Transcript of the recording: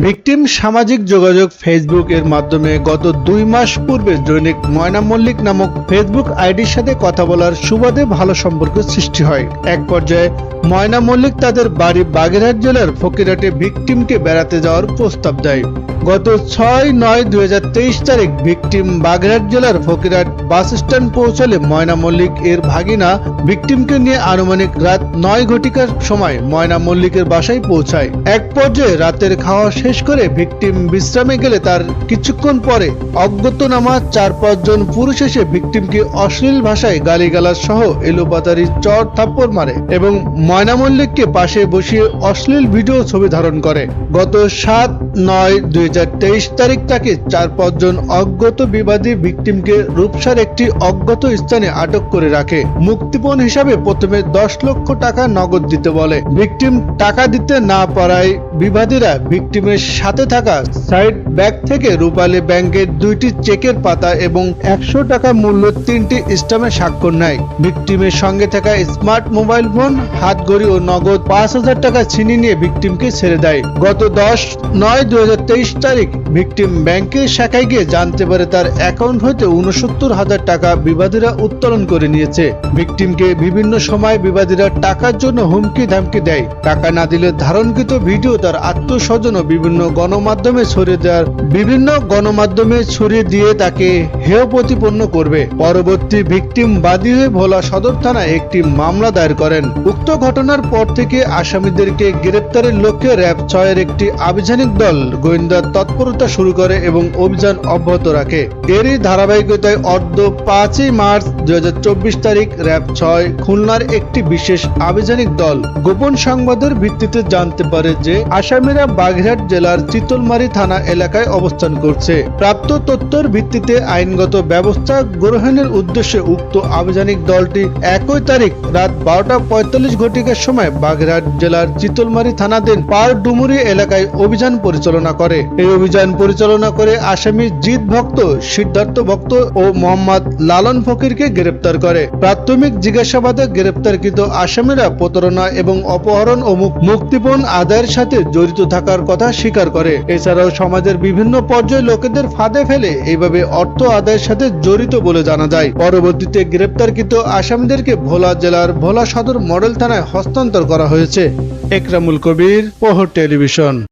Victim সামাজিক যোগাযোগ Facebook এর মাধ্যমে গত দুই মাস পূর্বে দৈনিক ময়না মল্লিক নামক ফেসবুক আইডির সাথে কথা বলার সুবাদে ভালো সম্পর্ক সৃষ্টি হয়। এক পর্যায়ে ময়না মল্লিক তাদের বাড়ি বাগেরহাট জেলার ফকিরহাটে ভিকটিমকে বেড়াতে যাওয়ার প্রস্তাব দেয়। গত ছয় নয় দুই হাজার তেইশ তারিখ ভিকটিম বাগেরহাট জেলার ফকিরহাট বাস স্ট্যান্ড পৌঁছালে ময়না মল্লিক এর ভাগিনা ভিকটিমকে নিয়ে আনুমানিক রাত নয় ঘটিকার সময় ময়না মল্লিকের বাসায় পৌঁছায়। এক পর্যায়ে রাতের খাওয়া শেষ করে ভিকটিম বিশ্রামে গেলে তার কিছুক্ষণ পরে অজ্ঞাতনামা চার পাঁচজন পুরুষ এসে ভিকটিমকে অশ্লীল ভাষায় গালিগালাজ সহ এলোপাতারি চর থাপ্পড় মারে এবং ময়না মল্লিককে পাশে বসিয়ে অশ্লীল ভিডিও ছবি ধারণ করে। গত সাত নয় দুই তারিখ তাকে চার পাঁচজন অজ্ঞাত বিবাদী ভিকটিমকে রূপসার একটি অজ্ঞাত স্থানে আটক করে রাখে। মুক্তিপণ হিসাবে প্রথমে দশ লক্ষ টাকা নগদ দিতে বলে। ভিকটিম টাকা দিতে না পারায় বিবাদীরা ভিকটিমের সাথে থাকা সাইড ব্যাগ থেকে রূপালী ব্যাংকের দুইটি চেকের পাতা এবং একশো টাকা মূল্য তিনটি স্টামে স্বাক্ষর নেয়। ভিকটিমের সঙ্গে থাকা স্মার্ট মোবাইল ফোন হাত ঘড়ি ও নগদ পাঁচ হাজার টাকা ছিনিয়ে নিয়ে ভিকটিমকে ছেড়ে দেয়। গত দশ নয় দুই তারিখ ভিকটিম ব্যাংকের শাখায় গিয়ে জানতে পারে তার অ্যাকাউন্ট হইতে উনসত্তর হাজার টাকা বিবাদীরা উত্তোলন করে নিয়েছে। ভিকটিমকে বিভিন্ন সময় বিবাদীরা টাকার জন্য হুমকি ধামকি দেয়। টাকা না দিলে ধারণকৃত ভিডিও তার আত্মস্বজন বিভিন্ন গণমাধ্যমে ছড়িয়ে দেওয়ার বিভিন্ন গণমাধ্যমে ছড়িয়ে দিয়ে তাকে হেয় প্রতিপন্ন করবে। পরবর্তী ভিকটিম বাদী হয়ে ভোলা সদর থানায় একটি মামলা দায়ের করেন। উক্ত ঘটনার পর থেকে আসামিদেরকে গ্রেপ্তারের লক্ষ্যে র্যাব ছয়ের একটি আভিযানিক দল গোয়েন্দা তৎপরতা শুরু করে এবং অভিযান অব্যাহত রাখে। এরই ধারাবাহিকতায় অর্ধ পাঁচই মার্চ দু হাজার চব্বিশ তারিখ র্যাব ছয় খুলনার একটি বিশেষ আভিযানিক দল গোপন সংবাদের ভিত্তিতে জানতে পারে যে আসামিরা বাগেরহাট জেলার চিতলমারি থানা এলাকায় অবস্থান করছে। প্রাপ্ত তথ্যের ভিত্তিতে আইনগত ব্যবস্থা গ্রহণের উদ্দেশ্যে উক্ত আভিযানিক দলটি একই তারিখ রাত বারোটা পঁয়তাল্লিশ ঘটিকার সময় বাগেরহাট জেলার চিতলমারি থানাধীন পার ডুমুরি এলাকায় অভিযান পরিচালনা করে। এই অভিযান পরিচালনা করে আসামি জিৎ ভক্ত, সিদ্ধার্থ ভক্ত ও মোহাম্মদ লালন ফকিরকে গ্রেপ্তার করে। প্রাথমিক জিজ্ঞাসাবাদে গ্রেপ্তারকৃত আসামিরা প্রতারণা এবং অপহরণ ও মুক- মুক্তিপণ আদায়ের সাথে জড়িত থাকার কথা স্বীকার করে। এছাড়াও সমাজের বিভিন্ন পর্যায়ে লোকেদের ফাঁদে ফেলে এইভাবে অর্থ আদায়ের সাথে জড়িত বলে জানা যায়। পরবর্তীতে গ্রেপ্তারকৃত আসামিদেরকে ভোলা জেলার ভোলা সদর মডেল থানায় হস্তান্তর করা হয়েছে। একরামুল কবির প্রহর টেলিভিশন।